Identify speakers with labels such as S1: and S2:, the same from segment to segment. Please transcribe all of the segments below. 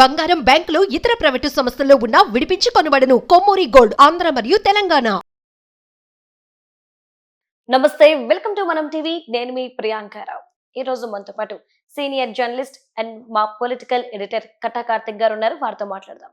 S1: బంగారం బ్యాంకులు ఇతర ప్రైవేటు సంస్థల్లో ఉన్న విడిపించి కొనబడను కొమ్మూరి గోల్డ్ ఆంధ్ర మరియు తెలంగాణ.
S2: నమస్తే వెల్కమ్ టు మనం టీవీ. నేను మీ ప్రియాంకారావు ఈ రోజు మనతో పాటు సీనియర్ జర్నలిస్ట్ అండ్ మా పొలిటికల్ ఎడిటర్ కట్టా కార్తిక్ గారు ఉన్నారు. వారితో మాట్లాడదాం.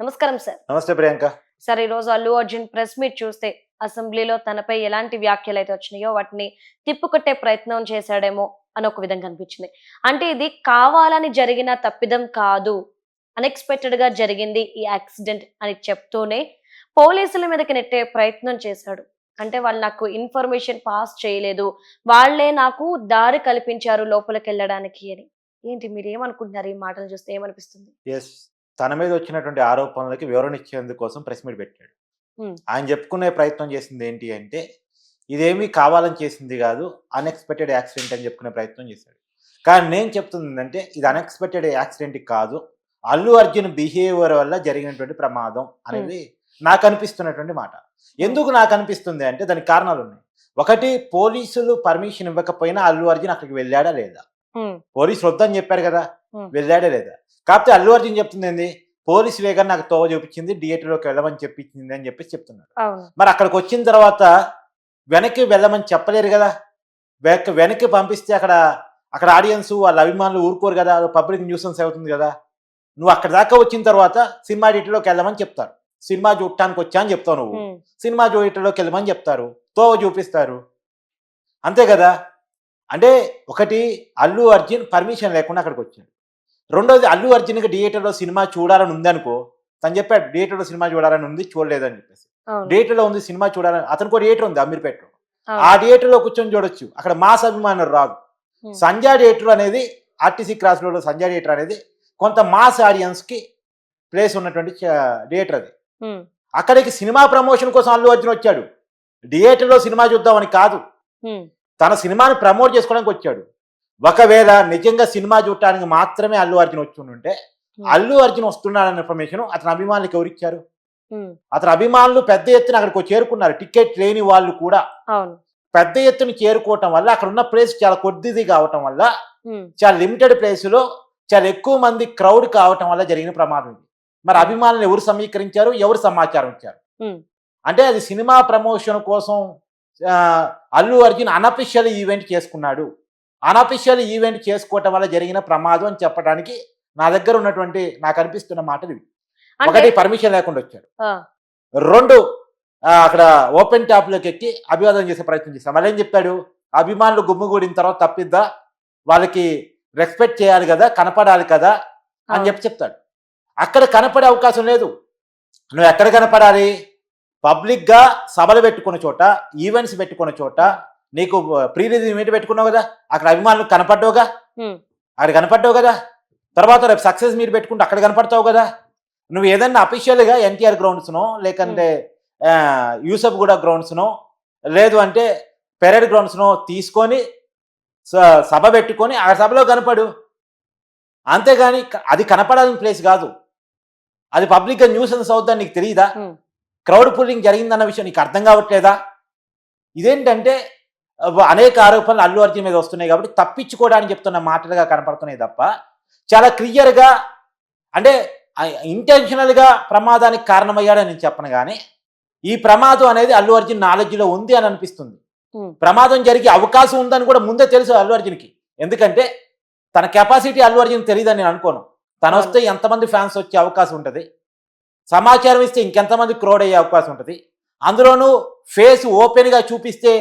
S2: నమస్కారం సార్.
S3: నమస్తే ప్రియాంక.
S2: సార్ ఈ రోజు అల్లు అర్జున్ ప్రెస్ మీట్ చూస్తే అసెంబ్లీలో తనపై ఎలాంటి వ్యాఖ్యలు అయితే వచ్చినాయో వాటిని తిప్పుకొట్టే ప్రయత్నం చేశాడేమో అని ఒక విధంగా అనిపించింది. అంటే ఇది కావాలని జరిగిన తప్పిదం కాదు. అన్ఎక్స్పెక్టెడ్గా జరిగింది ఈ యాక్సిడెంట్ అని చెప్తూనే పోలీసుల మీదకి నెట్టే ప్రయత్నం చేశాడు. అంటే వాళ్ళు నాకు ఇన్ఫర్మేషన్ పాస్ చేయలేదు. వాళ్ళే నాకు దారి కల్పించారు లోపలికి వెళ్ళడానికి అని. ఏంటి మీరు ఏమనుకుంటున్నారు? ఈ మాటలు చూస్తే ఏమనిపిస్తుంది?
S3: ఎస్ తన మీద వచ్చినటువంటి ఆరోపణలకి వివరణ ఇచ్చేందుకోసం ప్రెస్ మీట్ పెట్టాడు. ఆయన చెప్పుకునే ప్రయత్నం చేసింది ఏంటి అంటే ఇదేమీ కావాలని చేసింది కాదు అన్ఎక్స్పెక్టెడ్ యాక్సిడెంట్ అని చెప్పుకునే ప్రయత్నం చేశాడు. కానీ నేను చెప్తుంది ఏంటంటే ఇది అన్ఎక్స్పెక్టెడ్ యాక్సిడెంట్ కాదు అల్లు అర్జున్ బిహేవియర్ వల్ల జరిగినటువంటి ప్రమాదం అనేది నాకు అనిపిస్తున్నటువంటి మాట. ఎందుకు నాకు అనిపిస్తుంది అంటే దానికి కారణాలు ఉన్నాయి. ఒకటి పోలీసులు పర్మిషన్ ఇవ్వకపోయినా అల్లు అర్జున్ అక్కడికి వెళ్ళాడా లేదా?
S2: ఉమ్,
S3: పోలీసులు వద్దని చెప్పారు కదా
S2: Hmm.
S3: వెళ్ళాడా లేదా? కాకపోతే అల్లు అర్జున్ చెప్తుంది ఏంది? పోలీసు వేగం నాకు తోవ చూపించింది థియేటర్లోకి వెళ్ళమని చెప్పించింది అని చెప్పేసి చెప్తున్నారు. మరి అక్కడికి వచ్చిన తర్వాత వెనక్కి వెళ్ళమని చెప్పలేరు కదా? వెనక్కి వెనక్కి పంపిస్తే అక్కడ అక్కడ ఆడియన్స్ వాళ్ళ అభిమానులు ఊరుకోరు కదా? పబ్లిక్ న్యూసెన్స్ అవుతుంది కదా? నువ్వు అక్కడ దాకా వచ్చిన తర్వాత సినిమా థియేటర్లోకి వెళ్ళమని చెప్తారు. సినిమా చూడటానికి వచ్చా అని చెప్తావు నువ్వు. సినిమా థియేటర్లోకి వెళ్ళమని చెప్తారు. తోవ చూపిస్తారు. అంతే కదా? అంటే ఒకటి అల్లు అర్జున్ పర్మిషన్ లేకుండా అక్కడికి వచ్చాడు. రెండోది అల్లు అర్జున్కి థియేటర్లో సినిమా చూడాలని ఉందనుకో తను చెప్పాడు థియేటర్లో సినిమా చూడాలని ఉంది చూడలేదని చెప్పేసి. థియేటర్లో ఉంది సినిమా చూడాలని అతనికి థియేటర్ ఉంది అమీర్పేటలో. ఆ. థియేటర్లో కూర్చొని చూడొచ్చు. అక్కడ మాస్ అభిమానులు రాదు. సంజా థియేటర్ అనేది RTC cross road Sanja theatre అనేది కొంత మాస్ ఆడియన్స్కి ప్లేస్ ఉన్నటువంటి థియేటర్ అది. అక్కడికి సినిమా ప్రమోషన్ కోసం అల్లు అర్జున్ వచ్చాడు. థియేటర్లో సినిమా చూద్దామని కాదు. తన సినిమాని ప్రమోట్ చేసుకోవడానికి వచ్చాడు. ఒకవేళ నిజంగా సినిమా చూడటానికి మాత్రమే అల్లు అర్జున్ వచ్చి ఉంటే
S2: Hmm.
S3: అల్లు అర్జున్ వస్తున్నాడన్న ఇన్ఫర్మేషన్ అతని అభిమానులకు ఎవరిచ్చారు అతని అభిమానులు పెద్ద ఎత్తున అక్కడికి చేరుకున్నారు. టికెట్ లేని వాళ్ళు కూడా. పెద్ద ఎత్తున చేరుకోవటం వల్ల అక్కడ ఉన్న ప్లేస్ చాలా కొద్దిది కావటం వల్ల చాలా లిమిటెడ్ ప్లేస్లో చాలా ఎక్కువ మంది క్రౌడ్ కావటం వల్ల జరిగిన ప్రమాదం ఇది. మరి అభిమానులు ఎవరు సమీకరించారు? ఎవరు సమాచారం ఇచ్చారు?
S2: ఉమ్,
S3: అంటే అది సినిమా ప్రమోషన్ కోసం అల్లు అర్జున్ అనఫిషియల్ ఈవెంట్ చేసుకున్నాడు. అనఫిషియల్ ఈవెంట్ చేసుకోవటం వల్ల జరిగిన ప్రమాదం అని చెప్పడానికి నా దగ్గర ఉన్నటువంటి నాకు అనిపిస్తున్న మాటలు ఒకటి పర్మిషన్ లేకుండా వచ్చాడు రెండు అక్కడ ఓపెన్ టాప్లోకి ఎక్కి అభివాదం చేసే ప్రయత్నం చేస్తాం మళ్ళీ ఏం చెప్తాడు అభిమానులు గుమ్మిగూడిన తర్వాత తప్పిద్దా? వాళ్ళకి రెస్పెక్ట్ చేయాలి కదా కనపడాలి కదా అని. చెప్పి చెప్తాడు. అక్కడ కనపడే అవకాశం లేదు. నువ్వు ఎక్కడ కనపడాలి? పబ్లిక్గా సభలు పెట్టుకున్న చోట ఈవెంట్స్ పెట్టుకున్న చోట నీకు ప్రీ రిలీజ్ ఈవెంట్ పెట్టుకున్నావు కదా అక్కడ అభిమానులు కనపడ్డావుగా? అక్కడ కనపడ్డావు కదా? తర్వాత రేపు సక్సెస్ మీరు పెట్టుకుంటే అక్కడ కనపడతావు కదా? నువ్వు ఏదన్నా అఫీషియల్గా ఎన్టీఆర్ గ్రౌండ్స్నో లేకంటే యూసఫ్ గూడ గ్రౌండ్స్నో లేదు అంటే పెరేడ్ గ్రౌండ్స్నో తీసుకొని సభ పెట్టుకొని ఆ సభలో కనపడు. అంతేగాని అది కనపడాల్సిన ప్లేస్ కాదు. అది పబ్లిక్గా న్యూసెన్స్ అవుతుందని నీకు తెలియదా క్రౌడ్ పుల్లింగ్ జరిగిందన్న విషయం నీకు అర్థం కావట్లేదా? ఇదేంటంటే అనేక ఆరోపణలు అల్లు అర్జున్ మీద వస్తున్నాయి కాబట్టి తప్పించుకోవడానికి చెప్తున్న మాటలుగా కనపడుతున్నాయి తప్ప చాలా క్లియర్గా అంటే ఇంటెన్షనల్గా ప్రమాదానికి కారణమయ్యాడని నేను చెప్పను కానీ ఈ ప్రమాదం అనేది అల్లు అర్జున్ నాలెడ్జ్లో ఉంది అని అనిపిస్తుంది. ప్రమాదం జరిగే అవకాశం ఉందని కూడా ముందే తెలుసు అల్లు అర్జున్కి. ఎందుకంటే తన కెపాసిటీ అల్లు అర్జున్ తెలియదని నేను అనుకోను. తను వస్తే ఎంతమంది ఫ్యాన్స్ వచ్చే అవకాశం ఉంటుంది? సమాచారం ఇస్తే ఇంకెంతమంది క్రోడ్ అయ్యే అవకాశం ఉంటుంది? అందులోనూ ఫేస్ ఓపెన్గా చూపిస్తే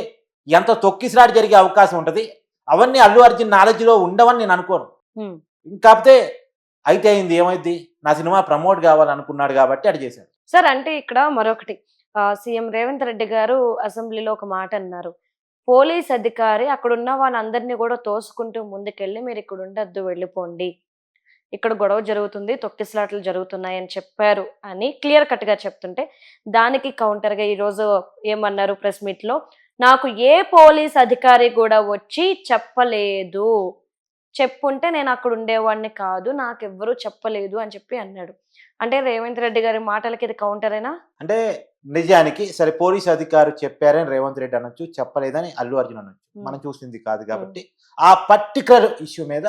S3: ఎంత తొక్కిసలాట జరిగే అవకాశం ఉంటుంది? అవన్నీ అల్లు అర్జున్ నాలెడ్జ్లో ఉండవని నేను అనుకోను.
S2: ఉమ్.
S3: కాకపోతే అయితే అయింది ఏమైంది నా సినిమా ప్రమోట్ కావాలనుకున్నాడు కాబట్టి అది చేశాడు.
S2: సార్ అంటే ఇక్కడ మరొకటి. సీఎం రేవంత్ రెడ్డి గారు అసెంబ్లీలో ఒక మాట అన్నారు. పోలీస్ అధికారి అక్కడ ఉన్న వాళ్ళందరినీ కూడా తోసుకుంటూ ముందుకెళ్ళి మీరు ఇక్కడ ఉండొద్దు వెళ్ళిపోండి. ఇక్కడ గొడవ జరుగుతుంది తొక్కిసలాట్లు జరుగుతున్నాయి అని చెప్పారు అని క్లియర్ కట్గా చెప్తుంటే దానికి కౌంటర్గా ఈరోజు ఏమన్నారు ప్రెస్ మీట్లో? నాకు ఏ పోలీస్ అధికారి కూడా వచ్చి చెప్పలేదు. చెప్పుంటే నేను అక్కడ ఉండేవాడిని కాదు నాకెవ్వరూ చెప్పలేదు అని చెప్పి అన్నాడు. అంటే రేవంత్ రెడ్డి గారి మాటలకి ఇది కౌంటరేనా?
S3: అంటే నిజానికి సరే పోలీస్ అధికారు చెప్పారని రేవంత్ రెడ్డి అనొచ్చు చెప్పలేదని అల్లు అర్జున్ అనొచ్చు. మనం చూసింది కాదు కాబట్టి ఆ పర్టికులర్ ఇష్యూ మీద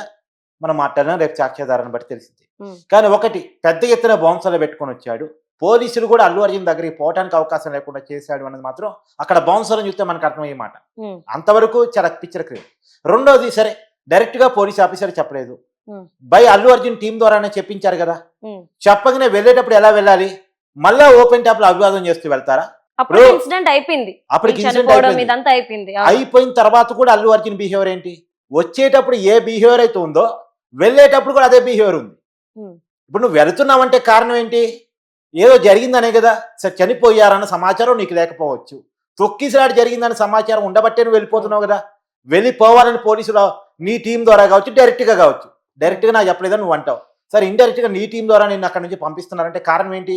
S3: మనం మాట్లాడినా రేపు సాక్ష్యాధారాన్ని బట్టి తెలిసింది. కానీ ఒకటి పెద్ద ఎత్తున బౌన్సర్లు పెట్టుకొని వచ్చాడు. పోలీసులు కూడా అల్లు అర్జున్ దగ్గరికి పోవడానికి అవకాశం లేకుండా చేశాడు అన్నది మాత్రం అక్కడ బౌన్సర్లను చూస్తే మనకు అర్థమయ్యే మాట. అంతవరకు చాలా పిక్చర్ క్రియేట్ రెండోది సరే డైరెక్ట్గా పోలీస్ ఆఫీసర్ చెప్పలేదు. బై అల్లు అర్జున్ టీం ద్వారానే చెప్పించారు కదా. చెప్పగానే వెళ్ళేటప్పుడు ఎలా వెళ్ళాలి? మళ్ళా ఓపెన్ ట్యాప్లో అభివాదం చేస్తూ వెళ్తారా?
S2: అప్పుడు ఇన్సిడెంట్ అయిపోయింది.
S3: ఇన్సిడెంట్ అయిపోయింది. అయిపోయిన తర్వాత కూడా అల్లు అర్జున్ బిహేవియర్ ఏంటి? వచ్చేటప్పుడు ఏ బిహేవియర్ అయితే ఉందో వెళ్ళేటప్పుడు కూడా అదే బిహేవియర్ ఉంది. ఇప్పుడు నువ్వు వెళుతున్నావంటే కారణం ఏంటి? ఏదో జరిగిందనే కదా. సరే చనిపోయారన్న సమాచారం నీకు లేకపోవచ్చు. తొక్కిసలాట జరిగిందన్న సమాచారం ఉండబట్టే నువ్వు వెళ్ళిపోతున్నావు కదా. వెళ్ళిపోవాలని పోలీసులు నీ టీం ద్వారా కావచ్చు డైరెక్ట్గా కావచ్చు. డైరెక్ట్గా నాకు చెప్పలేదని నువ్వు అంటావు. సరే ఇండైరెక్ట్గా నీ టీం ద్వారా నేను అక్కడ నుంచి పంపిస్తున్నారంటే కారణం ఏంటి?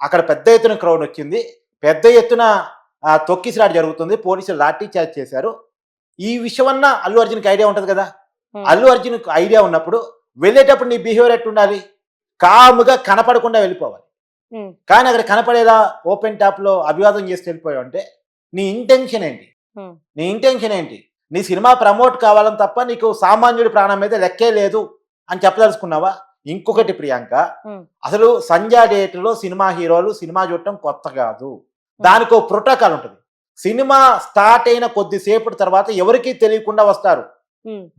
S3: అక్కడ పెద్ద ఎత్తున క్రౌడ్ వచ్చింది పెద్ద ఎత్తున ఆ, తొక్కిసలాట జరుగుతుంది. పోలీసులు లాఠీ చార్జ్ చేశారు. ఈ విషయమన్నా అల్లు అర్జున్కి ఐడియా ఉంటుంది కదా? అల్లు అర్జున్ ఐడియా ఉన్నప్పుడు వెళ్ళేటప్పుడు నీ బిహేవియర్ ఎట్టు ఉండాలి కాముగా కనపడకుండా వెళ్ళిపోవాలి. కానీ అక్కడ కనపడేలా ఓపెన్ టాప్లో అభివాదం చేసి వెళ్ళిపోయావు అంటే నీ ఇంటెన్షన్ ఏంటి? నీ ఇంటెన్షన్ ఏంటి? నీ సినిమా ప్రమోట్ కావాలని తప్ప నీకు సామాన్యుడి ప్రాణం మీద లెక్కే లేదు అని చెప్పదలుచుకున్నావా? ఇంకొకటి ప్రియాంక. అసలు సంధ్యా డేట్లో సినిమా హీరోలు సినిమా చూడటం కొత్త కాదు. దానికి ప్రోటోకాల్ ఉంటుంది. సినిమా స్టార్ట్ అయిన కొద్దిసేపటి తర్వాత ఎవరికీ తెలియకుండా వస్తారు.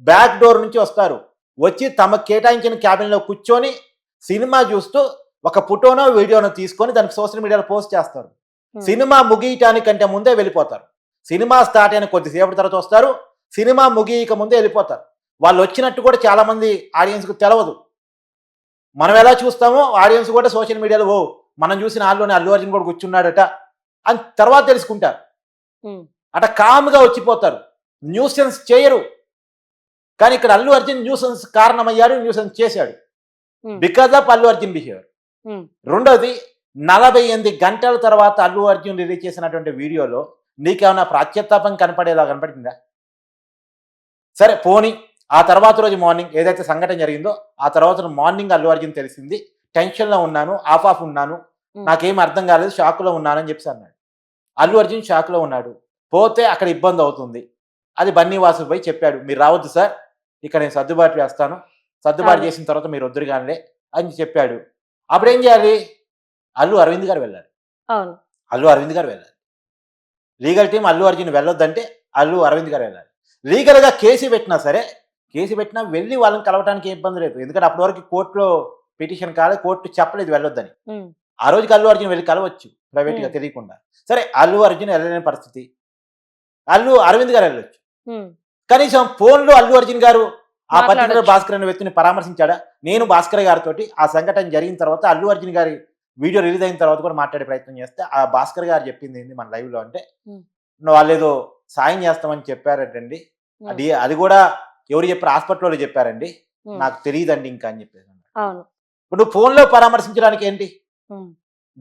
S3: బ్యాక్ డోర్ నుంచి వస్తారు. వచ్చి తమ కేటాయించిన క్యాబిన్లో కూర్చొని సినిమా చూస్తూ ఒక ఫోటోనో వీడియోనో తీసుకొని దానికి సోషల్ మీడియాలో పోస్ట్ చేస్తారు. సినిమా ముగియటానికంటే ముందే వెళ్ళిపోతారు. సినిమా స్టార్ట్ అయిన కొద్దిసేపటి తర్వాత వస్తారు. సినిమా ముగియక ముందే వెళ్ళిపోతారు. వాళ్ళు వచ్చినట్టు కూడా చాలా మంది ఆడియన్స్కు తెలవదు. మనం ఎలా చూస్తామో ఆడియన్స్ కూడా సోషల్ మీడియాలో ఓ మనం చూసిన ఆల్లోనే అల్లు అర్జున్ కూడా కూర్చున్నాడట అని తర్వాత తెలుసుకుంటారు. అట కామ్గా వచ్చిపోతారు. న్యూసెన్స్ చేయరు. కానీ ఇక్కడ అల్లు అర్జున్ న్యూసెన్స్ కారణమయ్యాడు న్యూసెన్స్ చేశాడు. Because of Allu Arjun behaviour. రెండోది నలభై ఎనిమిది గంటల తర్వాత అల్లు అర్జున్ రిలీజ్ చేసినటువంటి వీడియోలో నీకేమైనా ప్రాచ్యతాపం కనపడేలా కనపడిందా? సరే పోనీ. ఆ తర్వాత రోజు మార్నింగ్ ఏదైతే సంఘటన జరిగిందో ఆ తర్వాత మార్నింగ్ అల్లు అర్జున్ తెలిసింది టెన్షన్లో ఉన్నాను ఆఫ్ ఆఫ్ ఉన్నాను. నాకేం అర్థం కాలేదు షాక్లో ఉన్నానని చెప్పి అన్నాడు. అల్లు అర్జున్ షాక్లో ఉన్నాడు. పోతే అక్కడ ఇబ్బంది అవుతుంది. అది బన్నీవాసు పోయి చెప్పాడు మీరు రావద్దు సార్ ఇక్కడ నేను సర్దుబాటు చేస్తాను సర్దుబాటు. చేసిన తర్వాత మీరు వద్దురు కానిలే అని చెప్పాడు. అప్పుడు ఏం చేయాలి? అల్లు అరవింద్ గారు
S2: అవును.
S3: అల్లు అరవింద్ గారు వెళ్ళాలి. లీగల్ టీం అల్లు అర్జున్ వెళ్ళొద్దంటే అల్లు అరవింద్ గారు వెళ్ళాలి. లీగల్గా కేసు పెట్టినా సరే కేసు పెట్టినా వెళ్ళి వాళ్ళని కలవడానికి ఏం ఇబ్బంది లేదు. ఎందుకంటే అప్పటి వరకు కోర్టులో పిటిషన్ కాలేదు కోర్టు చెప్పలేదు వెళ్ళొద్దని. ఆ రోజుకి అల్లు అర్జున్ వెళ్ళి కలవచ్చు ప్రైవేట్గా
S2: Hmm.
S3: తెలియకుండా. సరే అల్లు అర్జున్ వెళ్ళలేని పరిస్థితి. అల్లు అరవింద్ గారు వెళ్ళొచ్చు. కనీసం ఫోన్లో అల్లు అర్జున్ గారు ఆ పర్టికులర్. భాస్కర్ అనే వ్యక్తిని పరామర్శించాడా? నేను భాస్కర్ గారితో ఆ సంఘటన జరిగిన తర్వాత అల్లు అర్జున్ గారి వీడియో రిలీజ్ అయిన తర్వాత కూడా మాట్లాడే ప్రయత్నం చేస్తే ఆ భాస్కర్ గారు చెప్పింది ఏంది మన లైవ్లో అంటే. వాళ్ళు ఏదో సాయం చేస్తామని చెప్పారటండి. అది అది కూడా ఎవరు చెప్పారు హాస్పిటల్లో చెప్పారండి. నాకు తెలియదండి ఇంకా అని చెప్పేసి.
S2: అవును.
S3: ఇప్పుడు నువ్వు ఫోన్లో పరామర్శించడానికి ఏంటి?
S2: ఉమ్,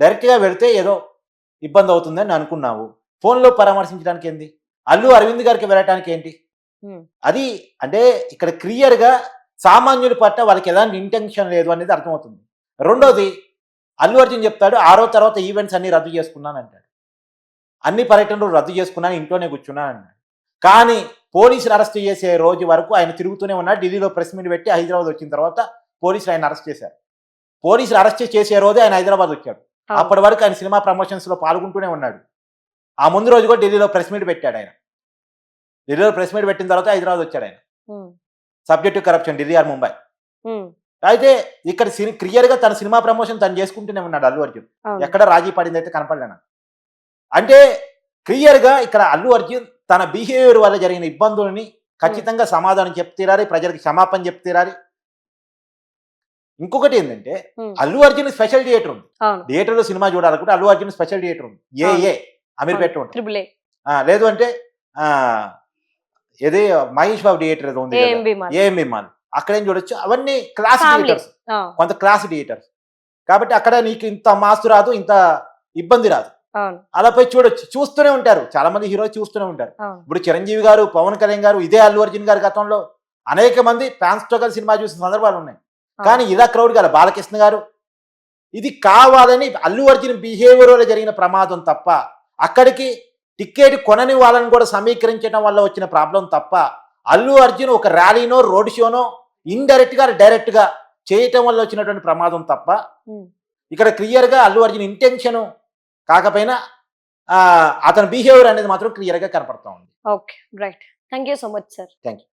S3: డైరెక్ట్గా వెళితే ఏదో ఇబ్బంది అవుతుందని అనుకున్నావు. ఫోన్లో పరామర్శించడానికి ఏంది? అల్లు అరవింద్ గారికి వెళ్ళటానికి ఏంటి? అది అంటే ఇక్కడ క్లియర్గా సామాన్యుల పట్ల వాళ్ళకి ఎలాంటి ఇంటెన్షన్ లేదు అనేది అర్థమవుతుంది. రెండోది అల్లు అర్జున్ చెప్తాడు ఆరో తర్వాత ఈవెంట్స్ అన్ని రద్దు చేసుకున్నాను అంటాడు. అన్ని పర్యటనలు రద్దు చేసుకున్నాను ఇంట్లోనే కూర్చున్నాను అన్నాడు కానీ పోలీసులు అరెస్ట్ చేసే రోజు వరకు ఆయన తిరుగుతూనే ఉన్నాడు. ఢిల్లీలో ప్రెస్ మీట్ పెట్టి హైదరాబాద్ వచ్చిన తర్వాత పోలీసులు ఆయన అరెస్ట్ చేశారు. పోలీసులు అరెస్ట్ చేసే రోజే ఆయన హైదరాబాద్ వచ్చాడు. అప్పటి వరకు ఆయన సినిమా ప్రమోషన్స్లో పాల్గొంటూనే ఉన్నాడు. ఆ ముందు రోజు కూడా ఢిల్లీలో ప్రెస్ మీట్ పెట్టాడు ఆయన. ఢిల్లీలో ప్రెస్ మీట్ పెట్టిన తర్వాత హైదరాబాద్ వచ్చాడు ఆయన. Subject corruption Delhi or Mumbai. అయితే ఇక్కడ క్లియర్గా తన సినిమా ప్రమోషన్ తను చేసుకుంటూనే ఉన్నాడు అల్లు అర్జున్. ఎక్కడ రాజీ పడింది అయితే కనపడలేను? అంటే క్లియర్గా ఇక్కడ అల్లు అర్జున్ తన బిహేవియర్ వల్ల జరిగిన ఇబ్బందులని ఖచ్చితంగా సమాధానం చెప్తీరాలి ప్రజలకు క్షమాపణ చెప్తీరాలి. ఇంకొకటి ఏంటంటే
S2: ఉమ్,
S3: అల్లు అర్జున్ స్పెషల్ థియేటర్ ఉంది.
S2: అవును.
S3: థియేటర్లో సినిమా చూడాలనుకుంటే అల్లు అర్జున్ స్పెషల్ థియేటర్ ఉంది. ఏ. ఏ అమీర్పేట ఉంటుంది.
S2: ఏ
S3: లేదు అంటే ఏది మహేష్ బాబు థియేటర్ ఏదో ఉంది
S2: ఏఎంబి మాల్.
S3: అక్కడేం చూడొచ్చు. అవన్నీ క్లాస్. థియేటర్స్. కొంత క్లాస్ థియేటర్స్. కాబట్టి అక్కడ నీకు ఇంత మాస్తు రాదు ఇంత ఇబ్బంది రాదు. అలా పోయి చూడొచ్చు. చూస్తూనే ఉంటారు. చాలా మంది హీరో చూస్తూనే ఉంటారు. ఇప్పుడు చిరంజీవి గారు పవన్ కళ్యాణ్ గారు ఇదే అల్లు అర్జున్ గారి గతంలో అనేక మంది ఫ్యాన్స్తో కలిసి సినిమా చూసిన సందర్భాలు ఉన్నాయి. కానీ ఇలా క్రౌడ్ కాదు. బాలకృష్ణ గారు ఇది కావాలని అల్లు అర్జున్ బిహేవియర్ వల్ల జరిగిన ప్రమాదం తప్ప అక్కడికి టికెట్ కొనని వాళ్ళని కూడా సమీకరించడం వల్ల వచ్చిన ప్రాబ్లం తప్ప అల్లు అర్జున్ ఒక ర్యాలీనో రోడ్ షోనో ఇండైరెక్ట్గా డైరెక్ట్గా చేయటం వల్ల వచ్చినటువంటి ప్రమాదం తప్ప. ఇక్కడ క్లియర్గా అల్లు అర్జున్ ఇంటెన్షన్ కాకపోయినా అతని బిహేవియర్ అనేది మాత్రం క్లియర్గా కనపడతా ఉంది.
S2: Okay right thank you so much sir
S3: thank you